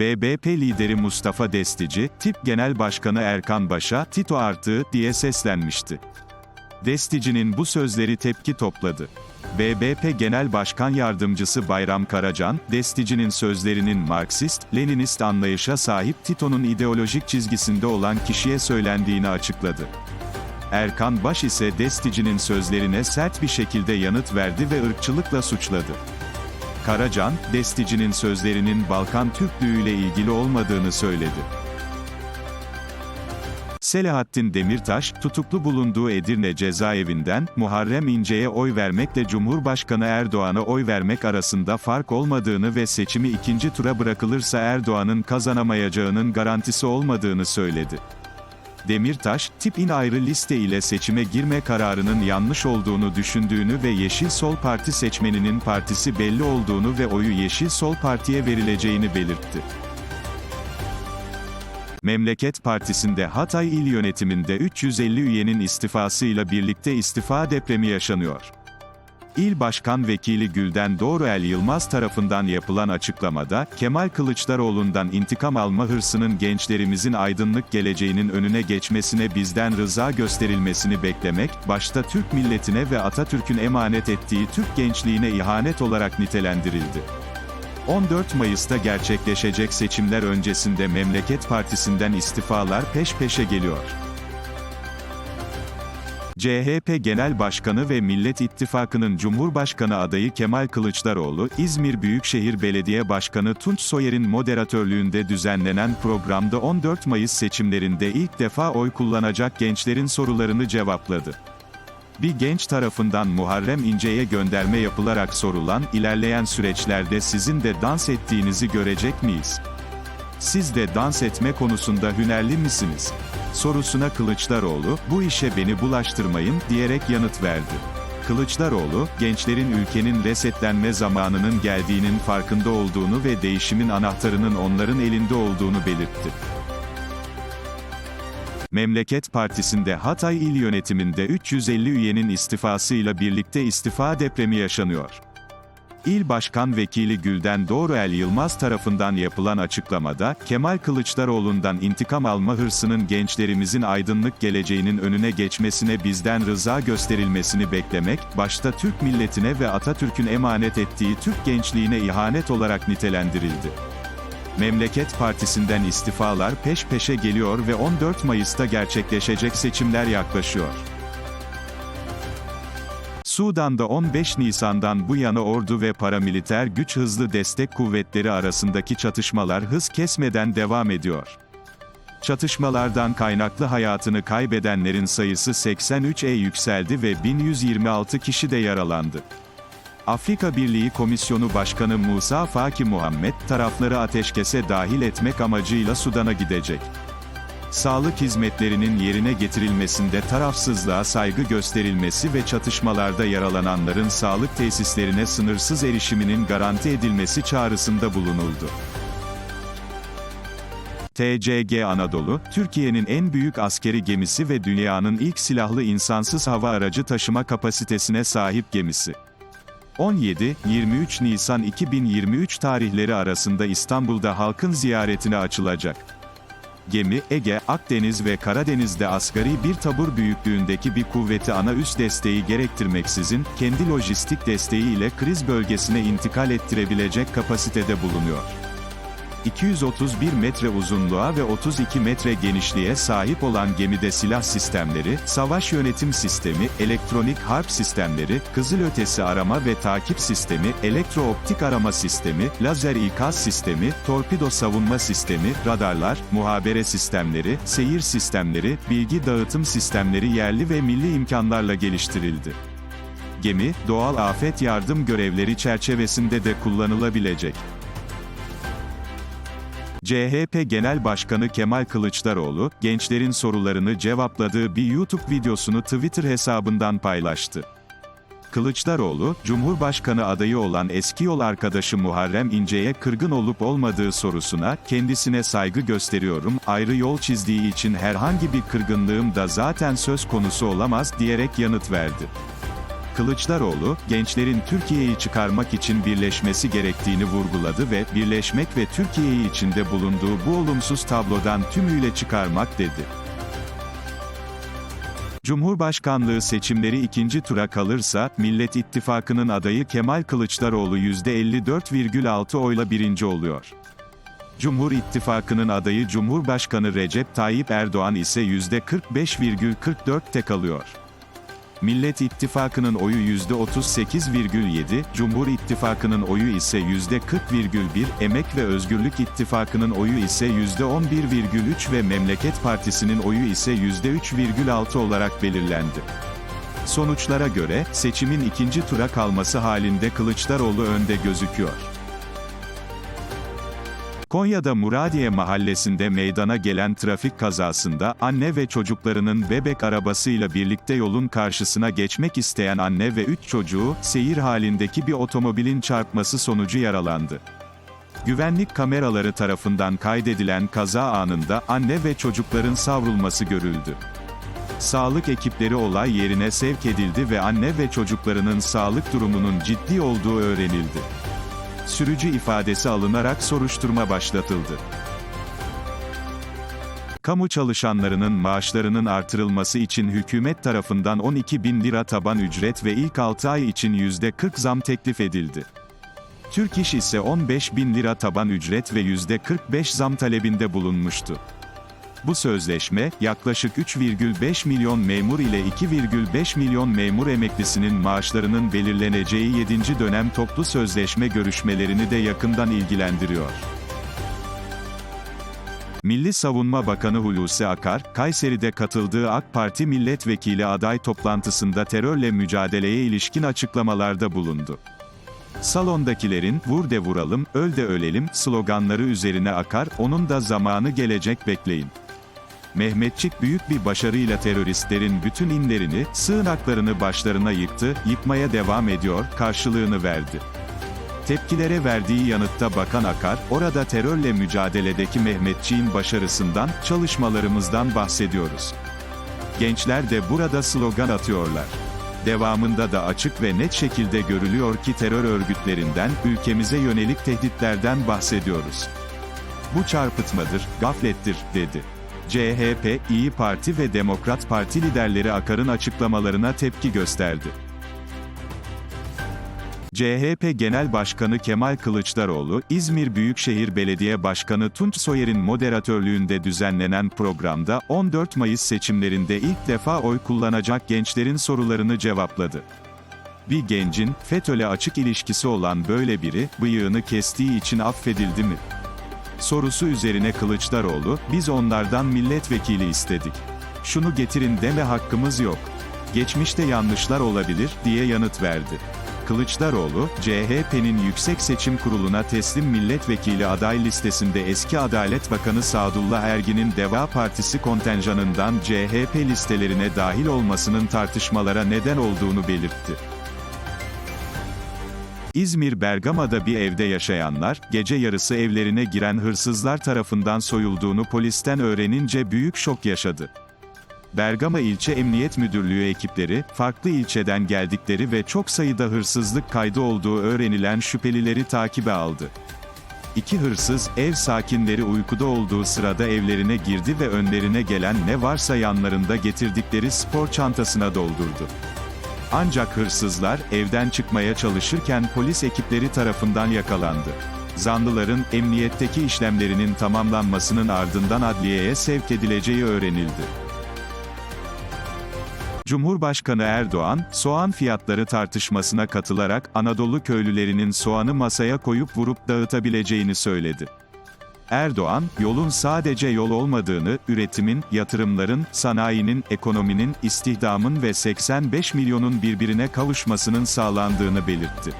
BBP lideri Mustafa Destici, tip genel başkanı Erkan Baş'a, Tito artığı, diye seslenmişti. Destici'nin bu sözleri tepki topladı. BBP Genel Başkan Yardımcısı Bayram Karacan, Destici'nin sözlerinin Marksist, Leninist anlayışa sahip Tito'nun ideolojik çizgisinde olan kişiye söylendiğini açıkladı. Erkan Baş ise Destici'nin sözlerine sert bir şekilde yanıt verdi ve ırkçılıkla suçladı. Karacan, Destici'nin sözlerinin Balkan Türklüğüyle ilgili olmadığını söyledi. Selahattin Demirtaş, tutuklu bulunduğu Edirne cezaevinden, Muharrem İnce'ye oy vermekle Cumhurbaşkanı Erdoğan'a oy vermek arasında fark olmadığını ve seçimi ikinci tura bırakılırsa Erdoğan'ın kazanamayacağının garantisi olmadığını söyledi. Demirtaş, tipin ayrı liste ile seçime girme kararının yanlış olduğunu düşündüğünü ve Yeşil Sol Parti seçmeninin partisi belli olduğunu ve oyu Yeşil Sol Parti'ye verileceğini belirtti. Memleket Partisi'nde Hatay İl Yönetiminde 350 üyenin istifasıyla birlikte istifa depremi yaşanıyor. İl Başkan Vekili Gülden Doğruel Yılmaz tarafından yapılan açıklamada, Kemal Kılıçdaroğlu'ndan intikam alma hırsının gençlerimizin aydınlık geleceğinin önüne geçmesine bizden rıza gösterilmesini beklemek, başta Türk milletine ve Atatürk'ün emanet ettiği Türk gençliğine ihanet olarak nitelendirildi. 14 Mayıs'ta gerçekleşecek seçimler öncesinde Memleket Partisi'nden istifalar peş peşe geliyor. CHP Genel Başkanı ve Millet İttifakı'nın Cumhurbaşkanı adayı Kemal Kılıçdaroğlu, İzmir Büyükşehir Belediye Başkanı Tunç Soyer'in moderatörlüğünde düzenlenen programda 14 Mayıs seçimlerinde ilk defa oy kullanacak gençlerin sorularını cevapladı. Bir genç tarafından Muharrem İnce'ye gönderme yapılarak sorulan, ilerleyen süreçlerde sizin de dans ettiğinizi görecek miyiz? Siz de dans etme konusunda hünerli misiniz? Sorusuna Kılıçdaroğlu, bu işe beni bulaştırmayın, diyerek yanıt verdi. Kılıçdaroğlu, gençlerin ülkenin resetlenme zamanının geldiğinin farkında olduğunu ve değişimin anahtarının onların elinde olduğunu belirtti. Memleket Partisi'nde Hatay İl Yönetiminde 350 üyenin istifasıyla birlikte istifa depremi yaşanıyor. İl Başkan Vekili Gülden Doğruel Yılmaz tarafından yapılan açıklamada, Kemal Kılıçdaroğlu'ndan intikam alma hırsının gençlerimizin aydınlık geleceğinin önüne geçmesine bizden rıza gösterilmesini beklemek, başta Türk milletine ve Atatürk'ün emanet ettiği Türk gençliğine ihanet olarak nitelendirildi. Memleket Partisi'nden istifalar peş peşe geliyor ve 14 Mayıs'ta gerçekleşecek seçimler yaklaşıyor. Sudan'da 15 Nisan'dan bu yana ordu ve paramiliter güç hızlı destek kuvvetleri arasındaki çatışmalar hız kesmeden devam ediyor. Çatışmalardan kaynaklı hayatını kaybedenlerin sayısı 83'e yükseldi ve 1126 kişi de yaralandı. Afrika Birliği Komisyonu Başkanı Musa Faki Muhammed, tarafları ateşkese dahil etmek amacıyla Sudan'a gidecek. Sağlık hizmetlerinin yerine getirilmesinde tarafsızlığa saygı gösterilmesi ve çatışmalarda yaralananların sağlık tesislerine sınırsız erişiminin garanti edilmesi çağrısında bulunuldu. TCG Anadolu, Türkiye'nin en büyük askeri gemisi ve dünyanın ilk silahlı insansız hava aracı taşıma kapasitesine sahip gemisi. 17-23 Nisan 2023 tarihleri arasında İstanbul'da halkın ziyaretine açılacak. Gemi, Ege, Akdeniz ve Karadeniz'de asgari bir tabur büyüklüğündeki bir kuvveti ana üst desteği gerektirmeksizin, kendi lojistik desteği ile kriz bölgesine intikal ettirebilecek kapasitede bulunuyor. 231 metre uzunluğa ve 32 metre genişliğe sahip olan gemide silah sistemleri, savaş yönetim sistemi, elektronik harp sistemleri, kızılötesi arama ve takip sistemi, elektrooptik arama sistemi, lazer ikaz sistemi, torpido savunma sistemi, radarlar, muhabere sistemleri, seyir sistemleri, bilgi dağıtım sistemleri yerli ve milli imkanlarla geliştirildi. Gemi, doğal afet yardım görevleri çerçevesinde de kullanılabilecek. CHP Genel Başkanı Kemal Kılıçdaroğlu, gençlerin sorularını cevapladığı bir YouTube videosunu Twitter hesabından paylaştı. Kılıçdaroğlu, Cumhurbaşkanı adayı olan eski yol arkadaşı Muharrem İnce'ye kırgın olup olmadığı sorusuna, kendisine saygı gösteriyorum, ayrı yol çizdiği için herhangi bir kırgınlığım da zaten söz konusu olamaz diyerek yanıt verdi. Kılıçdaroğlu, gençlerin Türkiye'yi çıkarmak için birleşmesi gerektiğini vurguladı ve birleşmek ve Türkiye'yi içinde bulunduğu bu olumsuz tablodan tümüyle çıkarmak dedi. Cumhurbaşkanlığı seçimleri ikinci tura kalırsa, Millet İttifakı'nın adayı Kemal Kılıçdaroğlu %54,6 oyla birinci oluyor. Cumhur İttifakı'nın adayı Cumhurbaşkanı Recep Tayyip Erdoğan ise %45,44'te kalıyor. Millet İttifakı'nın oyu %38,7, Cumhur İttifakı'nın oyu ise %40,1, Emek ve Özgürlük İttifakı'nın oyu ise %11,3 ve Memleket Partisi'nin oyu ise %3,6 olarak belirlendi. Sonuçlara göre, seçimin ikinci tura kalması halinde Kılıçdaroğlu önde gözüküyor. Konya'da Muradiye mahallesinde meydana gelen trafik kazasında anne ve çocuklarının bebek arabasıyla birlikte yolun karşısına geçmek isteyen anne ve 3 çocuğu seyir halindeki bir otomobilin çarpması sonucu yaralandı. Güvenlik kameraları tarafından kaydedilen kaza anında anne ve çocukların savrulması görüldü. Sağlık ekipleri olay yerine sevk edildi ve anne ve çocuklarının sağlık durumunun ciddi olduğu öğrenildi sürücü ifadesi alınarak soruşturma başlatıldı. Kamu çalışanlarının maaşlarının artırılması için hükümet tarafından 12 bin lira taban ücret ve ilk 6 ay için %40 zam teklif edildi. Türk İş ise 15 bin lira taban ücret ve %45 zam talebinde bulunmuştu. Bu sözleşme, yaklaşık 3,5 milyon memur ile 2,5 milyon memur emeklisinin maaşlarının belirleneceği 7. dönem toplu sözleşme görüşmelerini de yakından ilgilendiriyor. Milli Savunma Bakanı Hulusi Akar, Kayseri'de katıldığı AK Parti milletvekili aday toplantısında terörle mücadeleye ilişkin açıklamalarda bulundu. Salondakilerin, vur de vuralım, öl de ölelim, sloganları üzerine akar, onun da zamanı gelecek bekleyin. Mehmetçik büyük bir başarıyla teröristlerin bütün inlerini, sığınaklarını başlarına yıktı, yıkmaya devam ediyor, karşılığını verdi. Tepkilere verdiği yanıtta Bakan Akar, orada terörle mücadeledeki Mehmetçiğin başarısından, çalışmalarımızdan bahsediyoruz. Gençler de burada slogan atıyorlar. Devamında da açık ve net şekilde görülüyor ki terör örgütlerinden, ülkemize yönelik tehditlerden bahsediyoruz. Bu çarpıtmadır, gaflettir, dedi. CHP, İyi Parti ve Demokrat Parti liderleri Akar'ın açıklamalarına tepki gösterdi. CHP Genel Başkanı Kemal Kılıçdaroğlu, İzmir Büyükşehir Belediye Başkanı Tunç Soyer'in moderatörlüğünde düzenlenen programda 14 Mayıs seçimlerinde ilk defa oy kullanacak gençlerin sorularını cevapladı. Bir gencin, FETÖ'le açık ilişkisi olan böyle biri, bıyığını kestiği için affedildi mi? Sorusu üzerine Kılıçdaroğlu, biz onlardan milletvekili istedik. Şunu getirin deme hakkımız yok. Geçmişte yanlışlar olabilir, diye yanıt verdi. Kılıçdaroğlu, CHP'nin Yüksek Seçim Kurulu'na teslim milletvekili aday listesinde eski Adalet Bakanı Sadullah Ergin'in Deva Partisi kontenjanından CHP listelerine dahil olmasının tartışmalara neden olduğunu belirtti. İzmir Bergama'da bir evde yaşayanlar, gece yarısı evlerine giren hırsızlar tarafından soyulduğunu polisten öğrenince büyük şok yaşadı. Bergama İlçe Emniyet Müdürlüğü ekipleri, farklı ilçeden geldikleri ve çok sayıda hırsızlık kaydı olduğu öğrenilen şüphelileri takibe aldı. İki hırsız, ev sakinleri uykuda olduğu sırada evlerine girdi ve önlerine gelen ne varsa yanlarında getirdikleri spor çantasına doldurdu. Ancak hırsızlar, evden çıkmaya çalışırken polis ekipleri tarafından yakalandı. Zanlıların, emniyetteki işlemlerinin tamamlanmasının ardından adliyeye sevk edileceği öğrenildi. Cumhurbaşkanı Erdoğan, soğan fiyatları tartışmasına katılarak Anadolu köylülerinin soğanı masaya koyup vurup dağıtabileceğini söyledi. Erdoğan, yolun sadece yol olmadığını, üretimin, yatırımların, sanayinin, ekonominin, istihdamın ve 85 milyonun birbirine kavuşmasının sağlandığını belirtti.